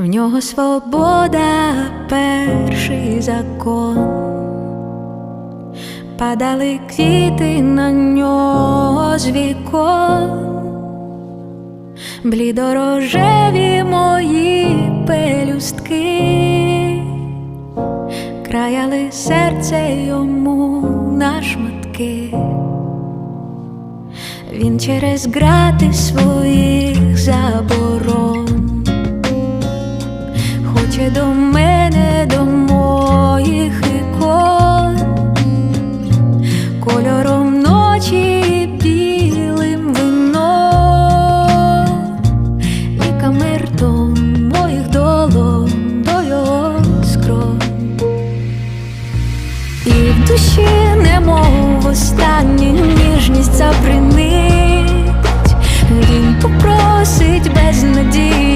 В нього свобода перший закон. Падали квіти на нього з вікон, блідорожеві мої пелюстки, краяли серце йому на шматки. Він через грати своїх хоче до мене, до моїх ікон, кольором ночі білим вином. І камертон моїх долон до. І в душі немов останню ніжність запринить. Він попросить безнадійно зупини